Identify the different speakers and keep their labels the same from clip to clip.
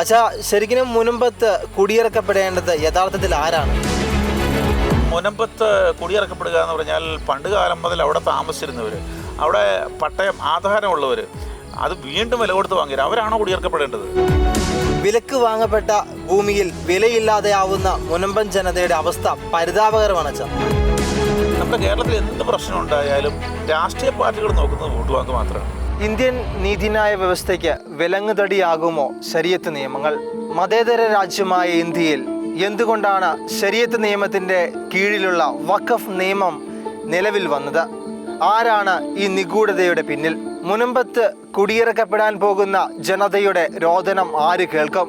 Speaker 1: അച്ഛാ ശരിക്കും മുനമ്പത്ത് കുടിയിറക്കപ്പെടേണ്ടത് യഥാർത്ഥത്തിൽ ആരാണ്?
Speaker 2: മുനമ്പത്ത് കുടിയിറക്കപ്പെടുക എന്ന് പറഞ്ഞാൽ പണ്ട് കാലം മുതൽ അവിടെ താമസിച്ചിരുന്നവർ അവിടെ പട്ടയം ആധാരമുള്ളവർ അത് വീണ്ടും വില കൊടുത്ത് വാങ്ങിയത് അവരാണോ കുടിയിറക്കപ്പെടേണ്ടത്?
Speaker 1: വിലക്ക് വാങ്ങപ്പെട്ട ഭൂമിയിൽ വിലയില്ലാതെയാവുന്ന മുനമ്പൻ ജനതയുടെ അവസ്ഥ പരിതാപകരമാണ് അച്ഛാ.
Speaker 2: നമ്മുടെ കേരളത്തിൽ എന്ത് പ്രശ്നം ഉണ്ടായാലും രാഷ്ട്രീയ പാർട്ടികൾ നോക്കുന്നത് വോട്ട് ബാങ്ക് മാത്രമാണ്.
Speaker 1: ഇന്ത്യൻ നീതിന്യായ വ്യവസ്ഥയ്ക്ക് വിലങ്ങുതടിയാകുമോ ശരീഅത്ത് നിയമങ്ങൾ? മതേതര രാജ്യമായ ഇന്ത്യയിൽ എന്തുകൊണ്ടാണ് ശരീഅത്ത് നിയമത്തിന്റെ കീഴിലുള്ള വഖഫ് നിയമം നിലവിൽ വന്നത്? ആരാണ് ഈ നിഗൂഢതയുടെ പിന്നിൽ? മുനമ്പത്ത് കുടിയിറക്കപ്പെടാൻ പോകുന്ന ജനതയുടെ രോദനം ആര് കേൾക്കും?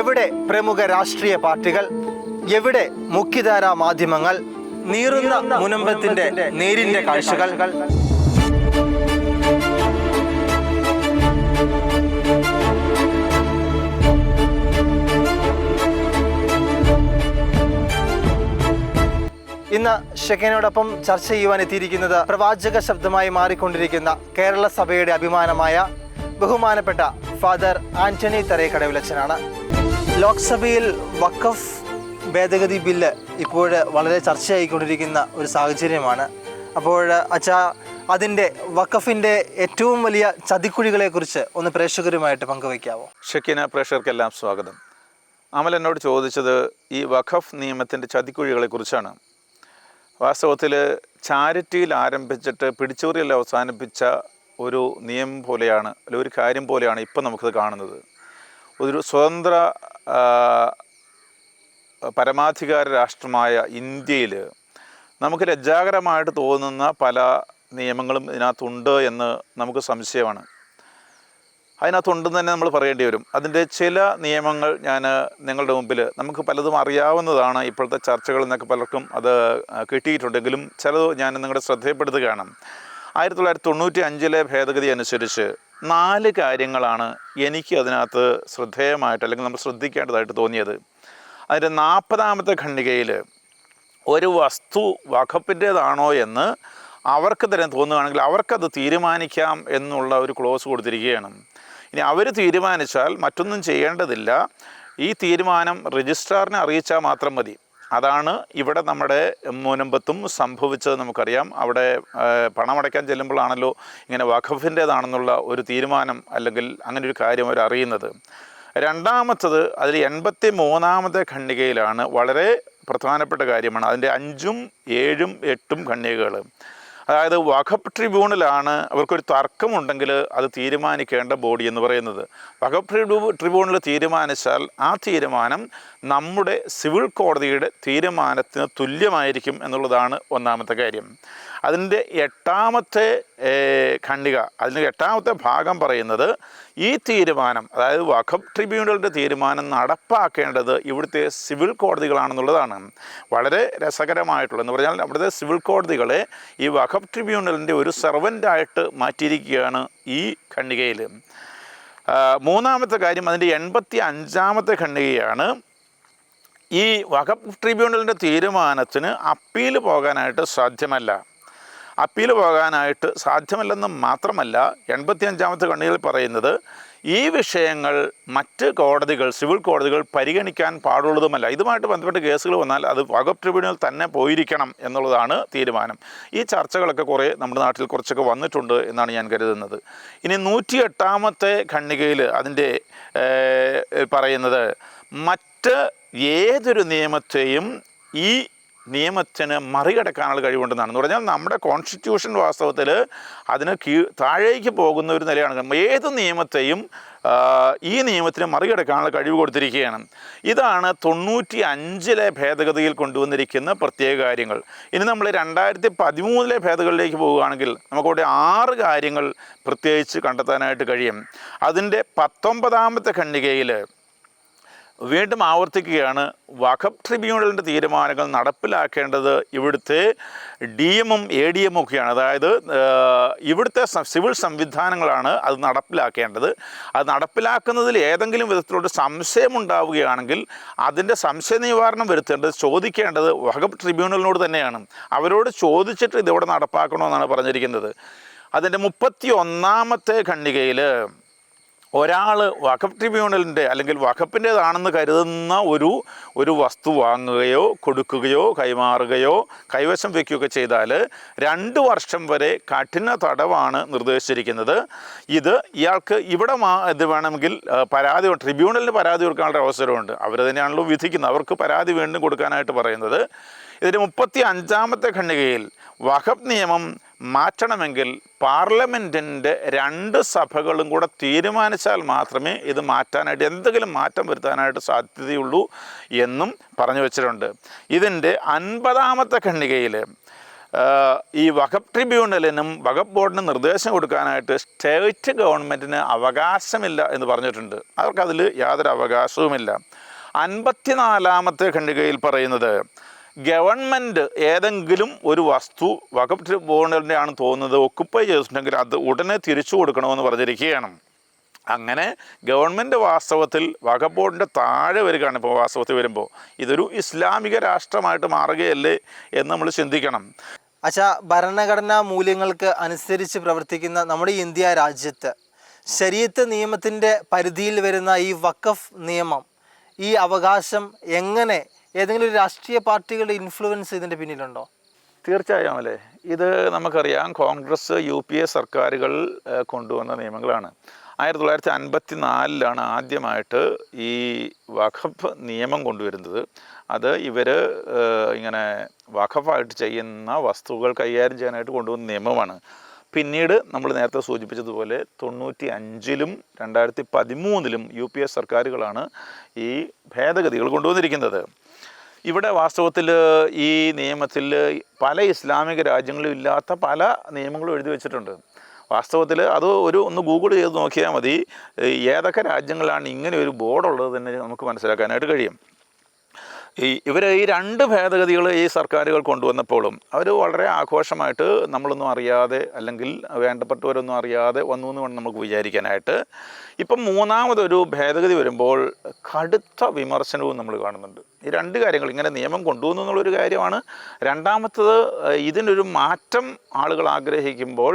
Speaker 1: എവിടെ പ്രമുഖ രാഷ്ട്രീയ പാർട്ടികൾ? എവിടെ മുഖ്യധാരാ മാധ്യമങ്ങൾ? നീറുന്ന മുനമ്പത്തിന്റെ നേരിന്റെ കാഴ്ചകൾ. ഇന്ന് ഷെഖനോടൊപ്പം ചർച്ച ചെയ്യുവാൻ എത്തിയിരിക്കുന്നത് പ്രവാചക ശബ്ദമായി മാറിക്കൊണ്ടിരിക്കുന്ന കേരള സഭയുടെ അഭിമാനമായ ബഹുമാനപ്പെട്ട ഫാദർ ആന്റണി തറയക്കടവിലച്ചനാണ് ലോക്സഭയിൽ വഖഫ് ഭേദഗതി ബില്ല് ഇപ്പോൾ വളരെ ചർച്ചയായിക്കൊണ്ടിരിക്കുന്ന ഒരു സാഹചര്യമാണ്. അപ്പോൾ അച്ഛാ അതിന്റെ വഖഫിന്റെ ഏറ്റവും വലിയ ചതിക്കുഴികളെക്കുറിച്ച് ഒന്ന് പ്രേക്ഷകരുമായിട്ട് പങ്കുവയ്ക്കാവോ?
Speaker 2: ഷെക്കിന പ്രേക്ഷകർക്കെല്ലാം സ്വാഗതം. അമൽ എന്നോട് ചോദിച്ചത് ഈ വഖഫ് നിയമത്തിന്റെ ചതിക്കുഴികളെക്കുറിച്ചാണ്. വാസ്തവത്തിൽ ചാരിറ്റിയിൽ ആരംഭിച്ചിട്ട് പിടിച്ചൂറിയിൽ അവസാനിപ്പിച്ച ഒരു നിയമം പോലെയാണ് അല്ലെ ഒരു കാര്യം പോലെയാണ് ഇപ്പം നമുക്കത് കാണുന്നത്. ഒരു സ്വതന്ത്ര പരമാധികാര രാഷ്ട്രമായ ഇന്ത്യയിൽ നമുക്ക് ലജ്ജാകരമായിട്ട് തോന്നുന്ന പല നിയമങ്ങളും ഇതിനകത്തുണ്ട് എന്ന് നമുക്ക് സംശയമാണ്. അതിനകത്തുണ്ടെന്ന് തന്നെ നമ്മൾ പറയേണ്ടി വരും. അതിന്റെ ചില നിയമങ്ങൾ ഞാൻ നിങ്ങളുടെ മുമ്പിൽ നമുക്ക് പലതും അറിയാവുന്നതാണ്. ഇപ്പോഴത്തെ ചർച്ചകളിൽ നിന്നൊക്കെ പലർക്കും അത് കിട്ടിയിട്ടുണ്ടെങ്കിലും ചിലത് ഞാൻ നിങ്ങളുടെ ശ്രദ്ധയപ്പെടുത്തുകയാണ് ആയിരത്തി തൊള്ളായിരത്തി തൊണ്ണൂറ്റി അഞ്ചിലെ ഭേദഗതി അനുസരിച്ച് നാല് കാര്യങ്ങളാണ് എനിക്ക് അതിനകത്ത് ശ്രദ്ധേയമായിട്ട് അല്ലെങ്കിൽ നമ്മൾ ശ്രദ്ധിക്കേണ്ടതായിട്ട് തോന്നിയത്. അതിന്റെ നാൽപ്പതാമത്തെ ഖണ്ഡികയിൽ ഒരു വസ്തു വഖപ്പിന്റേതാണോ എന്ന് അവർക്ക് തന്നെ തോന്നുകയാണെങ്കിൽ അവർക്കത് തീരുമാനിക്കാം എന്നുള്ള ഒരു ക്ലോസ് കൊടുത്തിരിക്കുകയാണ്. ഇനി അവർ തീരുമാനിച്ചാൽ മറ്റൊന്നും ചെയ്യേണ്ടതില്ല. ഈ തീരുമാനം രജിസ്ട്രാറിനെ അറിയിച്ചാൽ മാത്രം മതി. അതാണ് ഇവിടെ നമ്മുടെ മുനമ്പത്തും സംഭവിച്ചത് നമുക്കറിയാം. അവിടെ പണമടയ്ക്കാൻ ചെല്ലുമ്പോഴാണല്ലോ ഇങ്ങനെ വഖഫിന്റേതാണെന്നുള്ള ഒരു തീരുമാനം അല്ലെങ്കിൽ അങ്ങനെ ഒരു കാര്യം അവർ അറിയുന്നത്. രണ്ടാമത്തത് അതിൽ എൺപത്തി മൂന്നാമത്തെ ഖണ്ഡികയിലാണ് വളരെ പ്രധാനപ്പെട്ട കാര്യമാണ്. അതിന്റെ അഞ്ചും ഏഴും എട്ടും ഖണ്ഡികകൾ. അതായത് വഖഫ് ട്രിബ്യൂണലാണ് അവർക്കൊരു തർക്കമുണ്ടെങ്കിൽ അത് തീരുമാനിക്കേണ്ട ബോഡി എന്ന് പറയുന്നത്. വഖഫ് ട്രിബ്യൂ ട്രിബ്യൂണൽ തീരുമാനിച്ചാൽ ആ തീരുമാനം നമ്മുടെ സിവിൽ കോടതിയുടെ തീരുമാനത്തിന് തുല്യമായിരിക്കും എന്നുള്ളതാണ് ഒന്നാമത്തെ കാര്യം. അതിന്റെ എട്ടാമത്തെ ഖണ്ഡിക അതിന്റെ എട്ടാമത്തെ ഭാഗം പറയുന്നത് ഈ തീരുമാനം അതായത് വഖഫ് ട്രിബ്യൂണലിന്റെ തീരുമാനം നടപ്പാക്കേണ്ടത് ഇവിടുത്തെ സിവിൽ കോടതികളാണെന്നുള്ളതാണ്. വളരെ രസകരമായിട്ടുള്ളത് എന്ന് പറഞ്ഞാൽ അവിടുത്തെ സിവിൽ കോടതികളെ ഈ വഖഫ് ട്രിബ്യൂണലിന്റെ ഒരു സെർവന്റായിട്ട് മാറ്റിയിരിക്കുകയാണ് ഈ ഖണ്ഡികയിൽ. മൂന്നാമത്തെ കാര്യം അതിന്റെ എൺപത്തി അഞ്ചാമത്തെ ഖണ്ഡികയാണ് ഈ വഖഫ് ട്രിബ്യൂണലിന്റെ തീരുമാനത്തിന് അപ്പീൽ പോകാനായിട്ട് സാധ്യമല്ല. അപ്പീൽ പോകാനായിട്ട് സാധ്യമല്ലെന്ന് മാത്രമല്ല എൺപത്തി അഞ്ചാമത്തെ കണ്ണികൾ പറയുന്നത് ഈ വിഷയങ്ങൾ മറ്റ് കോടതികൾ സിവിൽ കോടതികൾ പരിഗണിക്കാൻ പാടുള്ളതുമല്ല. ഇതുമായിട്ട് ബന്ധപ്പെട്ട് കേസുകൾ വന്നാൽ അത് വകുപ്പ് ട്രിബ്യൂണൽ തന്നെ പോയിരിക്കണം എന്നുള്ളതാണ് തീരുമാനം. ഈ ചർച്ചകളൊക്കെ കുറേ നമ്മുടെ നാട്ടിൽ കുറച്ചൊക്കെ വന്നിട്ടുണ്ട് എന്നാണ് ഞാൻ കരുതുന്നത്. ഇനി നൂറ്റി എട്ടാമത്തെ ഖണ്ഡികയിൽ അതിന്റെ പറയുന്നത് മറ്റ് ഏതൊരു നിയമത്തെയും ഈ നിയമത്തിന് മറികടക്കാനുള്ള കഴിവുണ്ടെന്നാണ്. എന്ന് പറഞ്ഞാൽ നമ്മുടെ കോൺസ്റ്റിറ്റ്യൂഷൻ വാസ്തവത്തിൽ അതിന് കീ താഴേക്ക് പോകുന്ന ഒരു നിലയാണ്. ഏത് നിയമത്തെയും ഈ നിയമത്തിന് മറികടക്കാനുള്ള കഴിവ് കൊടുത്തിരിക്കുകയാണ്. ഇതാണ് തൊണ്ണൂറ്റി അഞ്ചിലെ ഭേദഗതിയിൽ കൊണ്ടുവന്നിരിക്കുന്ന പ്രത്യേക കാര്യങ്ങൾ. ഇനി നമ്മൾ രണ്ടായിരത്തി പതിമൂന്നിലെ ഭേദഗതിയിലേക്ക് പോവുകയാണെങ്കിൽ നമുക്കവിടെ ആറ് കാര്യങ്ങൾ പ്രത്യേകിച്ച് കണ്ടെത്താനായിട്ട് കഴിയും. അതിന്റെ പത്തൊമ്പതാമത്തെ ഖണ്ഡികയിൽ വീണ്ടും ആവർത്തിക്കുകയാണ്. വഖബ് ട്രിബ്യൂണലിന്റെ തീരുമാനങ്ങൾ നടപ്പിലാക്കേണ്ടത് ഇവിടുത്തെ ഡി എമ്മും എ ഡി എമ്മും ഒക്കെയാണ്. അതായത് ഇവിടുത്തെ സിവിൽ സംവിധാനങ്ങളാണ് അത് നടപ്പിലാക്കേണ്ടത്. അത് നടപ്പിലാക്കുന്നതിൽ ഏതെങ്കിലും വിധത്തിലൊരു സംശയം ഉണ്ടാവുകയാണെങ്കിൽ അതിന്റെ സംശയ നിവാരണം വരുത്തേണ്ടത് ചോദിക്കേണ്ടത് വഖബ് ട്രിബ്യൂണലിനോട് തന്നെയാണ്. അവരോട് ചോദിച്ചിട്ട് ഇതിവിടെ നടപ്പാക്കണമെന്നാണ് പറഞ്ഞിരിക്കുന്നത്. അതിന്റെ മുപ്പത്തി ഒന്നാമത്തെ ഖണ്ഡികയിൽ ഒരാൾ വഖഫ് ട്രിബ്യൂണലിന്റെ അല്ലെങ്കിൽ വഖഫിന്റേതാണെന്ന് കരുതുന്ന ഒരു ഒരു വസ്തു വാങ്ങുകയോ കൊടുക്കുകയോ കൈമാറുകയോ കൈവശം വയ്ക്കുകയൊക്കെ ചെയ്താൽ രണ്ട് വർഷം വരെ കഠിന തടവാണ് നിർദ്ദേശിച്ചിരിക്കുന്നത്. ഇത് ഇയാൾക്ക് ഇവിടെ ഇത് വേണമെങ്കിൽ പരാതി ട്രിബ്യൂണലിന് പരാതി കൊടുക്കാനുള്ള അവസരമുണ്ട്. അവർ തന്നെയാണല്ലോ വിധിക്കുന്നത്. അവർക്ക് പരാതി വീണ്ടും കൊടുക്കാനായിട്ട് പറയുന്നത്. ഇതിന്റെ മുപ്പത്തി അഞ്ചാമത്തെ ഖണ്ഡികയിൽ വഖഫ് നിയമം മാറ്റണമെങ്കിൽ പാർലമെന്റിന്റെ രണ്ട് സഭകളും കൂടെ തീരുമാനിച്ചാൽ മാത്രമേ ഇത് മാറ്റാനായിട്ട് എന്തെങ്കിലും മാറ്റം വരുത്താനായിട്ട് സാധ്യതയുള്ളൂ എന്നും പറഞ്ഞു വച്ചിട്ടുണ്ട്. ഇതിന്റെ അൻപതാമത്തെ ഖണ്ഡികയിൽ ഈ വഖഫ് ട്രിബ്യൂണലിനും വഖഫ് ബോർഡിനും നിർദ്ദേശം കൊടുക്കാനായിട്ട് സ്റ്റേറ്റ് ഗവൺമെന്റിന് അവകാശമില്ല എന്ന് പറഞ്ഞിട്ടുണ്ട്. അവർക്കതിൽ യാതൊരു അവകാശവുമില്ല. അൻപത്തിനാലാമത്തെ ഖണ്ഡികയിൽ പറയുന്നത് ഗവൺമെന്റ് ഏതെങ്കിലും ഒരു വസ്തു ട്രിബ്യൂണലിന്റെ ആണെന്ന് തോന്നുന്നത് ഒക്കുപ്പൈ ചെയ്തിട്ടുണ്ടെങ്കിൽ അത് ഉടനെ തിരിച്ചു കൊടുക്കണമെന്ന് പറഞ്ഞിരിക്കുകയാണ്. അങ്ങനെ ഗവൺമെന്റ് വാസ്തവത്തിൽ വഖഫ് ബോർഡിന്റെ താഴെ വരികയാണ് ഇപ്പോൾ വാസ്തവത്തിൽ വരുമ്പോൾ. ഇതൊരു ഇസ്ലാമിക രാഷ്ട്രമായിട്ട് മാറുകയല്ലേ എന്ന് നമ്മൾ ചിന്തിക്കണം.
Speaker 1: അച്ഛാ ഭരണഘടനാ മൂല്യങ്ങൾക്ക് അനുസരിച്ച് പ്രവർത്തിക്കുന്ന നമ്മുടെ ഇന്ത്യ രാജ്യത്ത് ശരീരത്ത് നിയമത്തിന്റെ പരിധിയിൽ വരുന്ന ഈ വഖഫ് നിയമം ഈ അവകാശം എങ്ങനെ ഏതെങ്കിലും ഒരു രാഷ്ട്രീയ പാർട്ടികളുടെ ഇൻഫ്ലുവൻസ് ഇതിന്റെ പിന്നിലുണ്ടോ?
Speaker 2: തീർച്ചയായും അല്ലേ ഇത് നമുക്കറിയാം കോൺഗ്രസ് യു പി എ സർക്കാരുകൾ കൊണ്ടുവന്ന നിയമങ്ങളാണ്. ആയിരത്തി തൊള്ളായിരത്തി അൻപത്തി നാലിലാണ് ആദ്യമായിട്ട് ഈ വഖഫ് നിയമം കൊണ്ടുവരുന്നത്. അത് ഇവർ ഇങ്ങനെ വഖഫായിട്ട് ചെയ്യുന്ന വസ്തുക്കൾ കൈകാര്യം ചെയ്യാനായിട്ട് കൊണ്ടുവന്ന നിയമമാണ്. പിന്നീട് നമ്മൾ നേരത്തെ സൂചിപ്പിച്ചതുപോലെ തൊണ്ണൂറ്റി അഞ്ചിലും രണ്ടായിരത്തി പതിമൂന്നിലും യു പി എ സർക്കാരുകളാണ് ഈ ഭേദഗതികൾ കൊണ്ടുവന്നിരിക്കുന്നത്. ഇവിടെ വാസ്തവത്തിൽ ഈ നിയമത്തിൽ പല ഇസ്ലാമിക രാജ്യങ്ങളിലും ഇല്ലാത്ത പല നിയമങ്ങളും എഴുതി വെച്ചിട്ടുണ്ട്. വാസ്തവത്തിൽ അത് ഒരു ഒന്ന് ഗൂഗിൾ ചെയ്ത് നോക്കിയാൽ മതി. ഏതൊക്കെ രാജ്യങ്ങളാണ് ഇങ്ങനെ ഒരു ബോർഡുള്ളത് തന്നെ നമുക്ക് മനസ്സിലാക്കാനായിട്ട് കഴിയും. ഈ ഇവർ ഈ രണ്ട് ഭേദഗതികൾ ഈ സർക്കാരുകൾ കൊണ്ടുവന്നപ്പോഴും അവർ വളരെ ആഘോഷമായിട്ട് നമ്മളൊന്നും അറിയാതെ അല്ലെങ്കിൽ വേണ്ടപ്പെട്ടവരൊന്നും അറിയാതെ വന്നു എന്ന് വേണം നമുക്ക് വിചാരിക്കാനായിട്ട്. ഇപ്പം മൂന്നാമതൊരു ഭേദഗതി വരുമ്പോൾ കടുത്ത വിമർശനവും നമ്മൾ കാണുന്നുണ്ട്. ഈ രണ്ട് കാര്യങ്ങൾ ഇങ്ങനെ നിയമം കൊണ്ടുവന്നു എന്നുള്ളൊരു കാര്യമാണ്. രണ്ടാമത്തത് ഇതിനൊരു മാറ്റം ആളുകൾ ആഗ്രഹിക്കുമ്പോൾ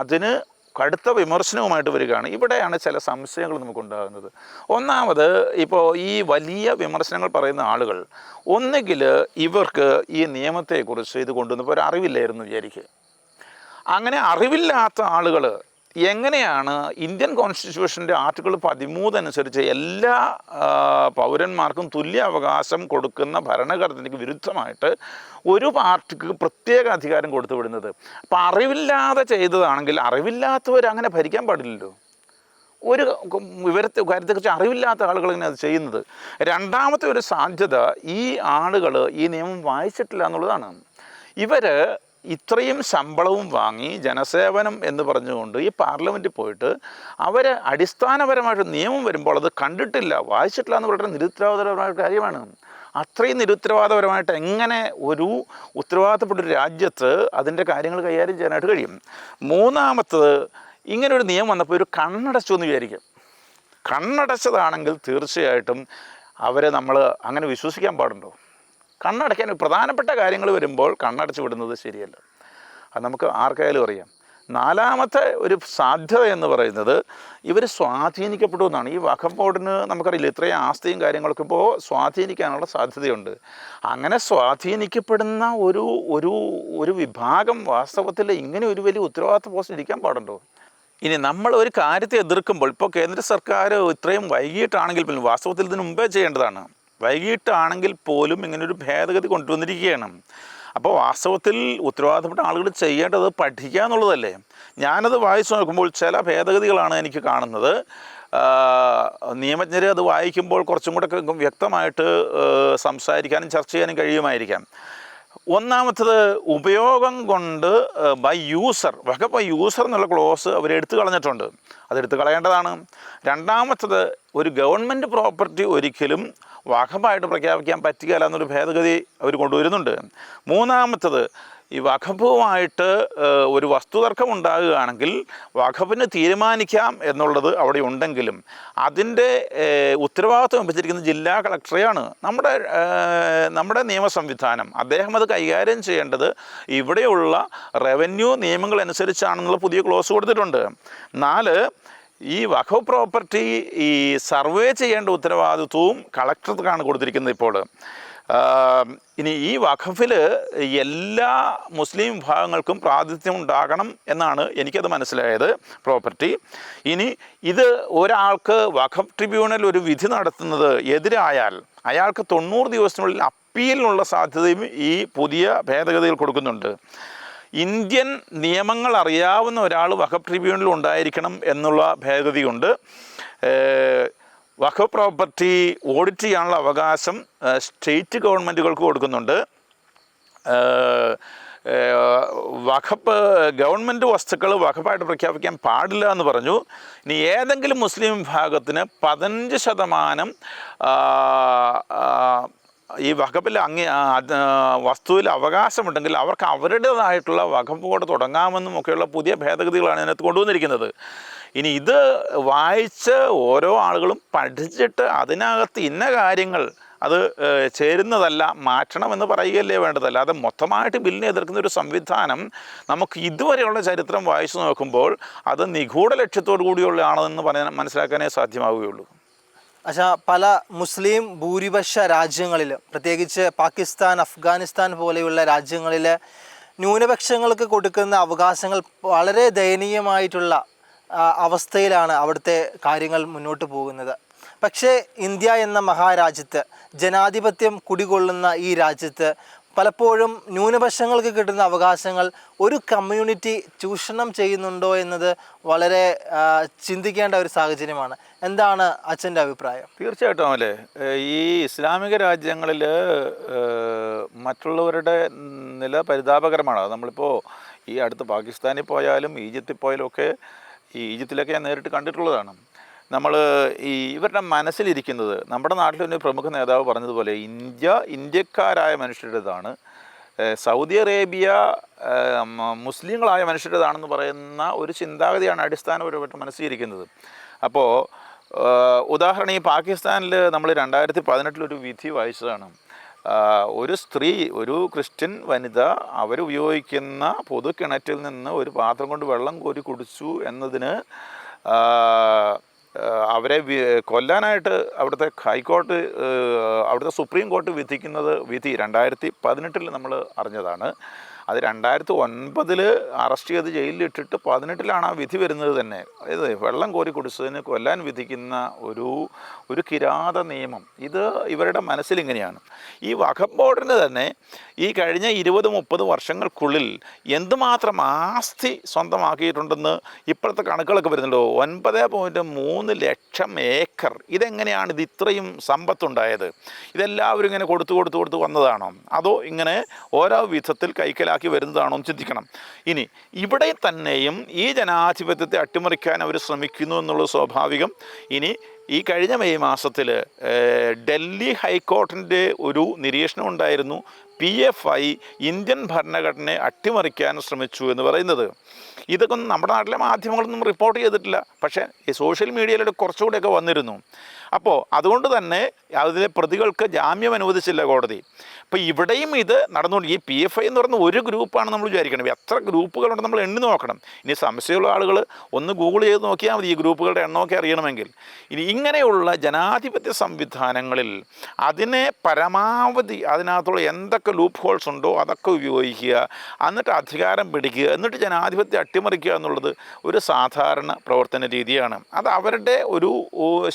Speaker 2: അതിന് കടുത്ത വിമർശനവുമായിട്ട് വരികയാണ്. ഇവിടെയാണ് ചില സംശയങ്ങൾ നമുക്കുണ്ടാകുന്നത്. ഒന്നാമത് ഇപ്പോൾ ഈ വലിയ വിമർശനങ്ങൾ പറയുന്ന ആളുകൾ ഒന്നുകിൽ ഇവർക്ക് ഈ നിയമത്തെക്കുറിച്ച് ഇത് കൊണ്ടുവന്നപ്പോൾ ഒരു അറിവില്ലായിരുന്നു വിചാരിക്കുക. അങ്ങനെ അറിവില്ലാത്ത ആളുകൾ എങ്ങനെയാണ് ഇന്ത്യൻ കോൺസ്റ്റിറ്റ്യൂഷന്റെ ആർട്ടിക്കിൾ പതിമൂന്ന് അനുസരിച്ച് എല്ലാ പൗരന്മാർക്കും തുല്യ അവകാശം കൊടുക്കുന്ന ഭരണഘടനയ്ക്ക് വിരുദ്ധമായിട്ട് ഒരു പാർട്ടിക്ക് പ്രത്യേക അധികാരം കൊടുത്തു വിടുന്നത്? അപ്പം അറിവില്ലാതെ ചെയ്തതാണെങ്കിൽ അറിവില്ലാത്തവർ അങ്ങനെ ഭരിക്കാൻ പാടില്ലല്ലോ. ഒരു വിവരത്തെ കാര്യത്തെക്കുറിച്ച് അറിവില്ലാത്ത ആളുകൾ ഇങ്ങനെ അത് ചെയ്യുന്നത്. രണ്ടാമത്തെ ഒരു സാധ്യത ഈ ആളുകൾ ഈ നിയമം വായിച്ചിട്ടില്ല എന്നുള്ളതാണ്. ഇവർ ഇത്രയും ശമ്പളവും വാങ്ങി ജനസേവനം എന്ന് പറഞ്ഞുകൊണ്ട് ഈ പാർലമെന്റിൽ പോയിട്ട് അവർ അടിസ്ഥാനപരമായിട്ട് നിയമം വരുമ്പോൾ അത് കണ്ടിട്ടില്ല വായിച്ചിട്ടില്ല എന്ന് വളരെ നിരുത്തരവാദപരമായ കാര്യമാണ്. അത്രയും നിരുത്തരവാദപരമായിട്ട് എങ്ങനെ ഒരു ഉത്തരവാദിത്തപ്പെട്ട ഒരു രാജ്യത്ത് അതിന്റെ കാര്യങ്ങൾ കൈകാര്യം ചെയ്യാനായിട്ട് കഴിയും? മൂന്നാമത്തത് ഇങ്ങനൊരു നിയമം വന്നപ്പോൾ ഒരു കണ്ണടച്ചു എന്ന് വിചാരിക്കും. കണ്ണടച്ചതാണെങ്കിൽ തീർച്ചയായിട്ടും അവരെ നമ്മൾ അങ്ങനെ വിശ്വസിക്കാൻ പാടുണ്ടോ? കണ്ണടയ്ക്കാൻ പ്രധാനപ്പെട്ട കാര്യങ്ങൾ വരുമ്പോൾ കണ്ണടച്ച് വിടുന്നത് ശരിയല്ല. അത് നമുക്ക് ആർക്കായാലും അറിയാം. നാലാമത്തെ ഒരു സാധ്യത എന്ന് പറയുന്നത് ഇവർ സ്വാധീനിക്കപ്പെടുമെന്നാണ് ഈ വഖഫ് ബോർഡിന് നമുക്കറിയില്ല ഇത്രയും ആസ്തിയും കാര്യങ്ങളൊക്കെ ഇപ്പോൾ സ്വാധീനിക്കാനുള്ള സാധ്യതയുണ്ട്. അങ്ങനെ സ്വാധീനിക്കപ്പെടുന്ന ഒരു ഒരു ഒരു വിഭാഗം വാസ്തവത്തിൽ ഇങ്ങനെ ഒരു വലിയ ഉത്തരവാദിത്ത പോസ്റ്റ് ഇരിക്കാൻ പാടുണ്ടോ? ഇനി നമ്മൾ ഒരു കാര്യത്തെ എതിർക്കുമ്പോൾ ഇപ്പോൾ കേന്ദ്ര സർക്കാർ ഇത്രയും വൈകിട്ടാണെങ്കിൽ പോലും വാസ്തവത്തിൽ ഇതിന് മുമ്പേ ചെയ്യേണ്ടതാണ്. വൈകിട്ടാണെങ്കിൽ പോലും ഇങ്ങനൊരു ഭേദഗതി കൊണ്ടുവന്നിരിക്കുകയാണ്. അപ്പോൾ വാസ്തവത്തിൽ ഉത്തരവാദിത്തപ്പെട്ട ആളുകൾ ചെയ്യേണ്ടത് പഠിക്കുക എന്നുള്ളതല്ലേ? ഞാനത് വായിച്ചു നോക്കുമ്പോൾ ചില ഭേദഗതികളാണ് എനിക്ക് കാണുന്നത്. നിയമജ്ഞർ അത് വായിക്കുമ്പോൾ കുറച്ചും കൂടെ വ്യക്തമായിട്ട് സംസാരിക്കാനും ചർച്ച ചെയ്യാനും കഴിയുമായിരിക്കാം. ഒന്നാമത്തത് ഉപയോഗം കൊണ്ട് ബൈ യൂസർ വക ബൈ യൂസർ എന്നുള്ള ക്ലോസ് അവർ എടുത്തു കളഞ്ഞിട്ടുണ്ട്. അത് എടുത്തു കളയേണ്ടതാണ്. രണ്ടാമത്തത് ഒരു ഗവൺമെന്റ് പ്രോപ്പർട്ടി ഒരിക്കലും വാഹമായിട്ട് പ്രഖ്യാപിക്കാൻ പറ്റുകയില്ല എന്നൊരു ഭേദഗതി അവർ കൊണ്ടുവരുന്നുണ്ട്. മൂന്നാമത്തത് ഈ വഖഫുമായിട്ട് ഒരു വസ്തുതർക്കം ഉണ്ടാകുകയാണെങ്കിൽ വഖഫിന് തീരുമാനിക്കാം എന്നുള്ളത് അവിടെ ഉണ്ടെങ്കിലും അതിന്റെ ഉത്തരവാദിത്വം വെച്ചിരിക്കുന്നത് ജില്ലാ കളക്ടറെയാണ് നമ്മുടെ നമ്മുടെ നിയമ സംവിധാനം. അദ്ദേഹം അത് കൈകാര്യം ചെയ്യേണ്ടത് ഇവിടെയുള്ള റവന്യൂ നിയമങ്ങൾ അനുസരിച്ചാണെന്നുള്ള പുതിയ ക്ലോസ് കൊടുത്തിട്ടുണ്ട്. നാല് ഈ വഖഫ് പ്രോപ്പർട്ടി ഈ സർവേ ചെയ്യേണ്ട ഉത്തരവാദിത്വവും കളക്ടർക്കാണ് കൊടുത്തിരിക്കുന്നത് ഇപ്പോൾ. ഇനി ഈ വഖഫിൽ എല്ലാ മുസ്ലിം വിഭാഗങ്ങൾക്കും പ്രാതിനിധ്യം ഉണ്ടാകണം എന്നാണ് എനിക്കത് മനസ്സിലായത് പ്രോപ്പർട്ടി. ഇനി ഇത് ഒരാൾക്ക് വഖഫ് ട്രിബ്യൂണൽ ഒരു വിധി നടത്തുന്നത് എതിരായാൽ അയാൾക്ക് തൊണ്ണൂറ് ദിവസത്തിനുള്ളിൽ അപ്പീലിനുള്ള സാധ്യതയും ഈ പുതിയ ഭേദഗതിയിൽ കൊടുക്കുന്നുണ്ട്. ഇന്ത്യൻ നിയമങ്ങൾ അറിയാവുന്ന ഒരാൾ വഖഫ് ട്രിബ്യൂണലിൽ ഉണ്ടായിരിക്കണം എന്നുള്ള ഭേദഗതിയുണ്ട്. വഖഫ് പ്രോപ്പർട്ടി ഓഡിറ്റ് ചെയ്യാനുള്ള അവകാശം സ്റ്റേറ്റ് ഗവൺമെന്റുകൾക്ക് കൊടുക്കുന്നുണ്ട്. വഖഫ് ഗവൺമെന്റ് വസ്തുക്കൾ വഖഫായിട്ട് പ്രഖ്യാപിക്കാൻ പാടില്ല എന്ന് പറഞ്ഞു. ഇനി ഏതെങ്കിലും മുസ്ലിം വിഭാഗത്തിന് പതിനഞ്ച് ശതമാനം ഈ വഖഫിൽ അങ്ങ് വസ്തുവിൽ അവകാശമുണ്ടെങ്കിൽ അവർക്ക് അവരുടേതായിട്ടുള്ള കൂടെ തുടങ്ങാമെന്നും ഒക്കെയുള്ള പുതിയ ഭേദഗതികളാണ് ഇതിനകത്ത് കൊണ്ടുവന്നിരിക്കുന്നത്. ഇനി ഇത് വായിച്ച് ഓരോ ആളുകളും പഠിച്ചിട്ട് അതിനകത്ത് ഇന്ന കാര്യങ്ങൾ അത് ചേരുന്നതല്ല മാറ്റണമെന്ന് പറയുകയല്ലേ വേണ്ടതല്ല. അത് മൊത്തമായിട്ട് ബില്ലിനെ എതിർക്കുന്ന ഒരു സംവിധാനം നമുക്ക് ഇതുവരെയുള്ള ചരിത്രം വായിച്ചു നോക്കുമ്പോൾ അത് നിഗൂഢ ലക്ഷ്യത്തോടു കൂടിയുള്ളതാണെന്ന് പറയാൻ മനസ്സിലാക്കാനേ സാധ്യമാവുകയുള്ളൂ.
Speaker 1: പക്ഷേ പല മുസ്ലിം ഭൂരിപക്ഷ രാജ്യങ്ങളിൽ പ്രത്യേകിച്ച് പാകിസ്ഥാൻ അഫ്ഗാനിസ്ഥാൻ പോലെയുള്ള രാജ്യങ്ങളിൽ ന്യൂനപക്ഷങ്ങൾക്ക് കൊടുക്കുന്ന അവകാശങ്ങൾ വളരെ ദയനീയമായിട്ടുള്ള അവസ്ഥയിലാണ് അവിടുത്തെ കാര്യങ്ങൾ മുന്നോട്ട് പോകുന്നത്. പക്ഷേ ഇന്ത്യ എന്ന മഹാരാജ്യത്ത് ജനാധിപത്യം കുടികൊള്ളുന്ന ഈ രാജ്യത്ത് പലപ്പോഴും ന്യൂനപക്ഷങ്ങൾക്ക് കിട്ടുന്ന അവകാശങ്ങൾ ഒരു കമ്മ്യൂണിറ്റി ചൂഷണം ചെയ്യുന്നുണ്ടോ എന്നത് വളരെ ചിന്തിക്കേണ്ട ഒരു സാഹചര്യമാണ്. എന്താണ് അച്ഛന്റെ അഭിപ്രായം?
Speaker 2: തീർച്ചയായിട്ടും അല്ലേ ഈ ഇസ്ലാമിക രാജ്യങ്ങളിൽ മറ്റുള്ളവരുടെ നില പരിതാപകരമാണ്. നമ്മളിപ്പോൾ ഈ അടുത്ത് പാകിസ്ഥാനിൽ പോയാലും ഈജിപ്തിൽ പോയാലും ഒക്കെ ഈ ഈജിപ്തിലൊക്കെ ഞാൻ നേരിട്ട് കണ്ടിട്ടുള്ളതാണ്. നമ്മൾ ഈ ഇവരുടെ മനസ്സിലിരിക്കുന്നത് നമ്മുടെ നാട്ടിൽ ഒരു പ്രമുഖ നേതാവ് പറഞ്ഞതുപോലെ ഇന്ത്യ ഇന്ത്യക്കാരായ മനുഷ്യരുടേതാണ്. സൗദി അറേബ്യ മുസ്ലിങ്ങളായ മനുഷ്യരുടേതാണെന്ന് പറയുന്ന ഒരു ചിന്താഗതിയാണ് അടിസ്ഥാനപരമായിട്ട് മനസ്സിലിരിക്കുന്നത്. അപ്പോൾ ഉദാഹരണം ഈ പാകിസ്ഥാനിൽ നമ്മൾ രണ്ടായിരത്തി പതിനെട്ടിലൊരു വിധി വായിച്ചതാണ്. ഒരു സ്ത്രീ ഒരു ക്രിസ്ത്യൻ വനിത അവരുപയോഗിക്കുന്ന പൊതു കിണറ്റിൽ നിന്ന് ഒരു പാത്രം കൊണ്ട് വെള്ളം കോരി കുടിച്ചു എന്നതിന് അവരെ കൊല്ലാനായിട്ട് അവിടുത്തെ ഹൈക്കോർട്ട് അവിടുത്തെ സുപ്രീം കോർട്ട് വിധിക്കുന്നത് വിധി രണ്ടായിരത്തി പതിനെട്ടിൽ നമ്മൾ അറിഞ്ഞതാണ്. അത് രണ്ടായിരത്തി ഒൻപതിൽ അറസ്റ്റ് ചെയ്ത് ജയിലിലിട്ടിട്ട് പതിനെട്ടിലാണ് ആ വിധി വരുന്നത് തന്നെ. അതായത് വെള്ളം കോരി കുടിച്ചതിന് കൊല്ലാൻ വിധിക്കുന്ന ഒരു ഒരു കിരാത നിയമം. ഇത് ഇവരുടെ മനസ്സിലിങ്ങനെയാണ് ഈ വഖഫ് ബോർഡിന് തന്നെ ഈ കഴിഞ്ഞ ഇരുപത് മുപ്പത് വർഷങ്ങൾക്കുള്ളിൽ എന്തുമാത്രം ആസ്തി സ്വന്തമാക്കിയിട്ടുണ്ടെന്ന് ഇപ്പോഴത്തെ കണക്കുകളൊക്കെ വരുന്നുണ്ടോ? ഒൻപത് പോയിന്റ് മൂന്ന് ലക്ഷം ഏക്കർ. ഇതെങ്ങനെയാണ് ഇത് ഇത്രയും സമ്പത്തുണ്ടായത്? ഇതെല്ലാവരും ഇങ്ങനെ കൊടുത്തു കൊടുത്തു കൊടുത്തു വന്നതാണോ? അതോ ഇങ്ങനെ ഓരോ വിധത്തിൽ കൈക്കലാക്കി വരുന്നതാണോ എന്ന് ചിന്തിക്കണം. ഇനി ഇവിടെ തന്നെയും ഈ ജനാധിപത്യത്തെ അട്ടിമറിക്കാൻ അവർ ശ്രമിക്കുന്നു എന്നുള്ളത് സ്വാഭാവികം. ഇനി ഈ കഴിഞ്ഞ മെയ് മാസത്തിൽ ഡൽഹി ഹൈക്കോർട്ടിന്റെ ഒരു നിരീക്ഷണം ഉണ്ടായിരുന്നു. പി എഫ് ഐ ഇന്ത്യൻ ഭരണഘടനയെ അട്ടിമറിക്കാൻ ശ്രമിച്ചു എന്ന് പറയുന്നത്. ഇതൊക്കെ നമ്മുടെ നാട്ടിലെ മാധ്യമങ്ങളൊന്നും റിപ്പോർട്ട് ചെയ്തിട്ടില്ല. പക്ഷേ ഈ സോഷ്യൽ മീഡിയയിലൂടെ കുറച്ചുകൂടെയൊക്കെ വന്നിരുന്നു. അപ്പോൾ അതുകൊണ്ട് തന്നെ അതിലെ പ്രതികൾക്ക് ജാമ്യം അനുവദിച്ചില്ല കോടതി. അപ്പോൾ ഇവിടെയും ഇത് നടന്നുകൊണ്ട് ഈ പി എഫ് ഐ എന്ന് പറയുന്ന ഒരു ഗ്രൂപ്പാണ് നമ്മൾ വിചാരിക്കണം എത്ര ഗ്രൂപ്പുകളുണ്ട് നമ്മൾ എണ്ണി നോക്കണം. ഇനി സംശയമുള്ള ആളുകൾ ഒന്ന് ഗൂഗിൾ ചെയ്ത് നോക്കിയാൽ മതി ഈ ഗ്രൂപ്പുകളുടെ എണ്ണമൊക്കെ അറിയണമെങ്കിൽ. ഇനി ഇങ്ങനെയുള്ള ജനാധിപത്യ സംവിധാനങ്ങളിൽ അതിനെ പരമാവധി അതിനകത്തുള്ള എന്തൊക്കെ ലൂപ്പ് ഹോൾസ് ഉണ്ടോ അതൊക്കെ ഉപയോഗിക്കുക എന്നിട്ട് അധികാരം പിടിക്കുക എന്നിട്ട് ജനാധിപത്യം അട്ടിമറിക്കുക എന്നുള്ളത് ഒരു സാധാരണ പ്രവർത്തന രീതിയാണ്. അത് അവരുടെ ഒരു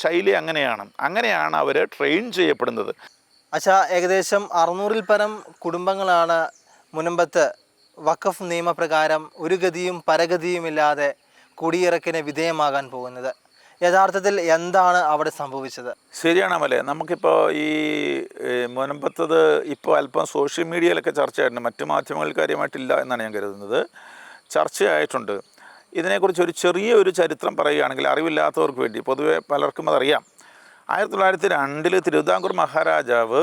Speaker 2: ശൈലി അങ്ങനെയാണ്. അങ്ങനെയാണ് അവർ ട്രെയിൻ ചെയ്യപ്പെടുന്നത്.
Speaker 1: അച്ഛാ ഏകദേശം അറുന്നൂറിൽ പരം കുടുംബങ്ങളാണ് മുനമ്പത്ത് വഖഫ് നിയമപ്രകാരം ഒരു ഗതിയും പരഗതിയുമില്ലാതെ കുടിയിറക്കിന് വിധേയമാകാൻ പോകുന്നത്. യഥാർത്ഥത്തിൽ എന്താണ് അവിടെ സംഭവിച്ചത്?
Speaker 2: ശരിയാണ് അമലെ. നമുക്കിപ്പോൾ ഈ മുനമ്പത്തത് ഇപ്പോൾ അല്പം സോഷ്യൽ മീഡിയയിലൊക്കെ ചർച്ചയായിട്ടുണ്ട്. മറ്റു മാധ്യമങ്ങളിൽ കാര്യമായിട്ടില്ല എന്നാണ് ഞാൻ കരുതുന്നത്. ചർച്ചയായിട്ടുണ്ട്. ഇതിനെക്കുറിച്ച് ഒരു ചെറിയ ഒരു ചരിത്രം പറയുകയാണെങ്കിൽ അറിവില്ലാത്തവർക്ക് വേണ്ടി പൊതുവെ പലർക്കും അതറിയാം. ആയിരത്തി തൊള്ളായിരത്തി രണ്ടിൽ തിരുവിതാംകൂർ മഹാരാജാവ്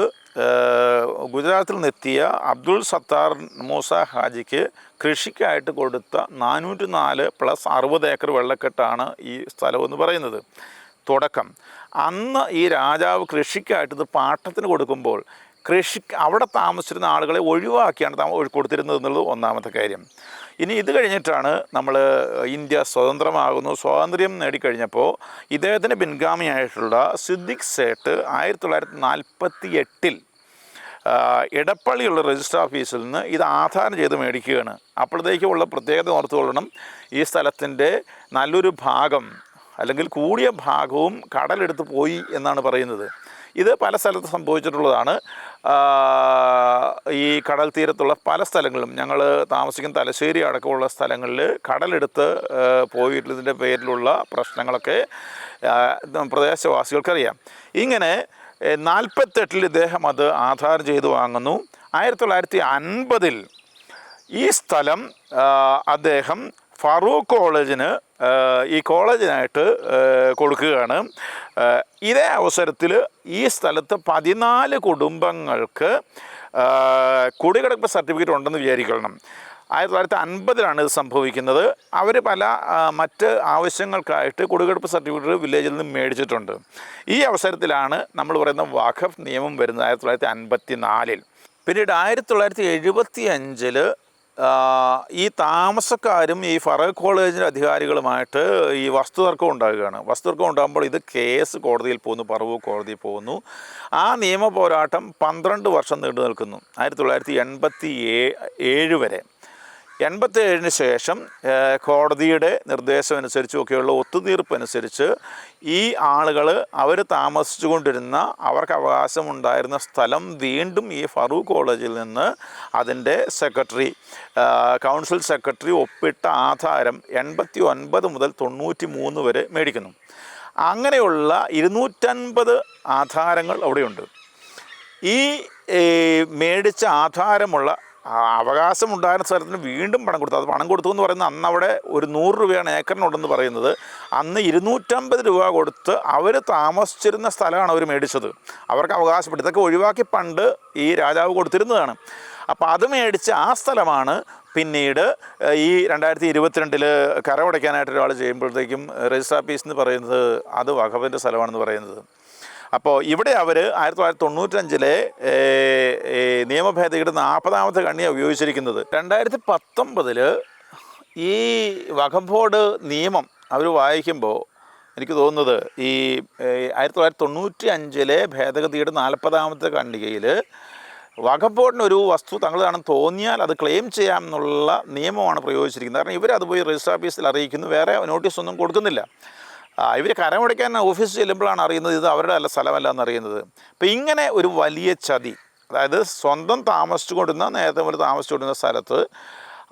Speaker 2: ഗുജറാത്തിൽ നിന്നെത്തിയ അബ്ദുൾ സത്താർ മൂസ ഹാജിക്ക് കൃഷിക്കായിട്ട് കൊടുത്ത നാനൂറ്റി നാല് പ്ലസ് അറുപത് ഏക്കർ വെള്ളക്കെട്ടാണ് ഈ സ്ഥലമെന്ന് പറയുന്നത്. തുടക്കം. അന്ന് ഈ രാജാവ് കൃഷിക്കായിട്ട് ഇത് പാട്ടത്തിന് കൊടുക്കുമ്പോൾ കൃഷി അവിടെ താമസിച്ചിരുന്ന ആളുകളെ ഒഴിവാക്കിയാണ് താമ കൊടുത്തിരുന്നത് എന്നുള്ളത് ഒന്നാമത്തെ കാര്യം. ഇനി ഇത് കഴിഞ്ഞിട്ടാണ് നമ്മൾ ഇന്ത്യ സ്വതന്ത്രമാകുന്നു. സ്വാതന്ത്ര്യം നേടിക്കഴിഞ്ഞപ്പോൾ ഇദ്ദേഹത്തിന്റെ പിൻഗാമിയായിട്ടുള്ള സിദ്ദിഖ് സേട്ട് ആയിരത്തി തൊള്ളായിരത്തി നാൽപ്പത്തി എട്ടിൽ ഇടപ്പള്ളിയുള്ള രജിസ്റ്റർ ഓഫീസിൽ നിന്ന് ഇത് ആധാരം ചെയ്ത് മേടിക്കുകയാണ്. അപ്പോഴത്തേക്കുമുള്ള പ്രത്യേകത ഓർത്തുകൊള്ളണം ഈ സ്ഥലത്തിന്റെ നല്ലൊരു ഭാഗം അല്ലെങ്കിൽ കൂടിയ ഭാഗവും കടലെടുത്ത് പോയി എന്നാണ് പറയുന്നത്. ഇത് പല സ്ഥലത്ത് സംഭവിച്ചിട്ടുള്ളതാണ്. ഈ കടൽ തീരത്തുള്ള പല സ്ഥലങ്ങളിലും ഞങ്ങൾ താമസിക്കുന്ന തലശ്ശേരി അടക്കമുള്ള സ്ഥലങ്ങളിൽ കടലെടുത്ത് പോയിട്ടുള്ളതിന്റെ പേരിലുള്ള പ്രശ്നങ്ങളൊക്കെ പ്രദേശവാസികൾക്കറിയാം. ഇങ്ങനെ നാൽപ്പത്തെട്ടിൽ ഇദ്ദേഹം അത് ആധാരം ചെയ്ത് വാങ്ങുന്നു. ആയിരത്തി തൊള്ളായിരത്തി അൻപതിൽ ഈ സ്ഥലം അദ്ദേഹം ഫറൂഖ് കോളേജിന് ഈ കോളേജിനായിട്ട് കൊടുക്കുകയാണ്. ഇതേ അവസരത്തിൽ ഈ സ്ഥലത്ത് പതിനാല് കുടുംബങ്ങൾക്ക് കുടികിടപ്പ് സർട്ടിഫിക്കറ്റ് ഉണ്ടെന്ന് വിചാരിക്കണം. ആയിരത്തി തൊള്ളായിരത്തി അൻപതിലാണ് ഇത് സംഭവിക്കുന്നത്. അവർ പല മറ്റ് ആവശ്യങ്ങൾക്കായിട്ട് കുടികിടപ്പ് സർട്ടിഫിക്കറ്റ് വില്ലേജിൽ നിന്ന് മേടിച്ചിട്ടുണ്ട്. ഈ അവസരത്തിലാണ് നമ്മൾ പറയുന്ന വഖഫ് നിയമം വരുന്നത് ആയിരത്തി തൊള്ളായിരത്തി അൻപത്തി നാലിൽ പിന്നീട് ആയിരത്തി തൊള്ളായിരത്തി എഴുപത്തി അഞ്ചിൽ ഈ താമസക്കാരും ഈ ഫറൂഖ് കോളേജിന്റെ അധികാരികളുമായിട്ട് ഈ വസ്തുതർക്കം ഉണ്ടാകുകയാണ് വസ്തുതർക്കം ഉണ്ടാകുമ്പോൾ ഇത് കേസ് കോടതിയിൽ പോകുന്നു ഫറൂഖ് കോടതിയിൽ പോകുന്നു. ആ നിയമ പോരാട്ടം പന്ത്രണ്ട് വർഷം നീണ്ടു നിൽക്കുന്നു ആയിരത്തി തൊള്ളായിരത്തി എൺപത്തി ഏഴ് വരെ. എൺപത്തേഴിന് ശേഷം ഏഹ്, കോടതിയുടെ നിർദ്ദേശം അനുസരിച്ചും ഒക്കെയുള്ള ഒത്തുതീർപ്പ് അനുസരിച്ച് ഈ ആളുകൾ അവർ താമസിച്ചു കൊണ്ടിരുന്ന അവർക്ക് അവകാശമുണ്ടായിരുന്ന സ്ഥലം വീണ്ടും ഈ ഫറൂഖ് കോളേജിൽ നിന്ന് അതിന്റെ സെക്രട്ടറി കൗൺസിൽ സെക്രട്ടറി ഒപ്പിട്ട ആധാരം എൺപത്തി ഒൻപത് മുതൽ തൊണ്ണൂറ്റി മൂന്ന് വരെ മേടിക്കുന്നു. അങ്ങനെയുള്ള ഇരുന്നൂറ്റൻപത് ആധാരങ്ങൾ അവിടെയുണ്ട്. ഈ മേടിച്ച ആധാരമുള്ള ആ, അവകാശമുണ്ടായിരുന്ന സ്ഥലത്തിന് വീണ്ടും പണം കൊടുത്തു. അത് പണം കൊടുത്തു എന്ന് പറയുന്നത് അന്ന് അവിടെ ഒരു നൂറ് രൂപയാണ് ഏക്കറിനുണ്ടെന്ന് പറയുന്നത്. അന്ന് ഇരുന്നൂറ്റമ്പത് രൂപ കൊടുത്ത് അവർ താമസിച്ചിരുന്ന സ്ഥലമാണ് അവർ മേടിച്ചത്. അവർക്ക് അവകാശപ്പെട്ടു. ഇതൊക്കെ ഒഴിവാക്കി പണ്ട് ഈ രാജാവ് കൊടുത്തിരുന്നതാണ്. അപ്പോൾ അത് മേടിച്ച് ആ സ്ഥലമാണ് പിന്നീട് ഈ രണ്ടായിരത്തി ഇരുപത്തിരണ്ടിൽ കരമടയ്ക്കാനായിട്ട് ഒരാൾ ചെയ്യുമ്പോഴത്തേക്കും രജിസ്ട്രാർ പീസ് എന്ന് പറയുന്നത് അത് വഖഫിന്റെ സ്ഥലമാണെന്ന് പറയുന്നത്. അപ്പോൾ ഇവിടെ അവർ ആയിരത്തി തൊള്ളായിരത്തി തൊണ്ണൂറ്റഞ്ചിലെ നിയമ ഭേദഗതിയുടെ നാൽപ്പതാമത്തെ കണ്ണിയാണ് ഉപയോഗിച്ചിരിക്കുന്നത്. രണ്ടായിരത്തി പത്തൊമ്പതിൽ ഈ വഖഫ് നിയമം അവർ വായിക്കുമ്പോൾ എനിക്ക് തോന്നുന്നത് ഈ ആയിരത്തി തൊള്ളായിരത്തി തൊണ്ണൂറ്റി അഞ്ചിലെ ഭേദഗതിയുടെ നാൽപ്പതാമത്തെ ഖണ്ഡികയിൽ വഖഫ് വസ്തു തങ്ങളാണെന്ന് തോന്നിയാൽ അത് ക്ലെയിം ചെയ്യാം എന്നുള്ള നിയമമാണ് പ്രയോഗിച്ചിരിക്കുന്നത്. കാരണം ഇവരത് പോയി രജിസ്റ്റർ ഓഫീസിൽ അറിയിക്കുന്നു. വേറെ നോട്ടീസ് ഒന്നും കൊടുക്കുന്നില്ല. ഇവർ കരമടയ്ക്കാൻ ഓഫീസ് ചെല്ലുമ്പോഴാണ് അറിയുന്നത് ഇത് അവരുടെ അല്ല സ്ഥലമല്ല എന്നറിയുന്നത് അപ്പോൾ ഇങ്ങനെ ഒരു വലിയ ചതി അതായത് സ്വന്തം താമസിച്ചു കൊണ്ടിരുന്ന നേരത്തെ മുതൽ താമസിച്ചുകൊണ്ടിരുന്ന സ്ഥലത്ത്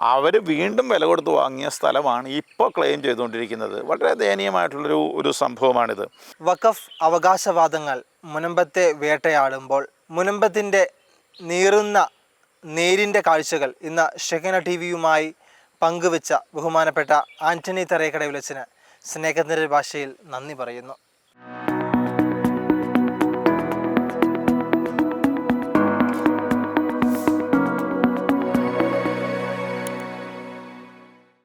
Speaker 2: അവർ വീണ്ടും വില കൊടുത്ത് വാങ്ങിയ സ്ഥലമാണ് ഇപ്പോൾ ക്ലെയിം ചെയ്തുകൊണ്ടിരിക്കുന്നത്. വളരെ ദയനീയമായിട്ടുള്ളൊരു ഒരു സംഭവമാണിത്.
Speaker 1: വഖഫ് അവകാശവാദങ്ങൾ മുനമ്പത്തെ വേട്ടയാടുമ്പോൾ മുനമ്പത്തിന്റെ നീറുന്ന നേരിന്റെ കാഴ്ചകൾ ഇന്ന് ഷെഹന ടി വിയുമായി പങ്കുവെച്ച ബഹുമാനപ്പെട്ട ആന്റണി തറേക്കട വിലച്ചന് സ്നേഹത്തിന്റെ ഭാഷയിൽ നന്ദി പറയുന്നു.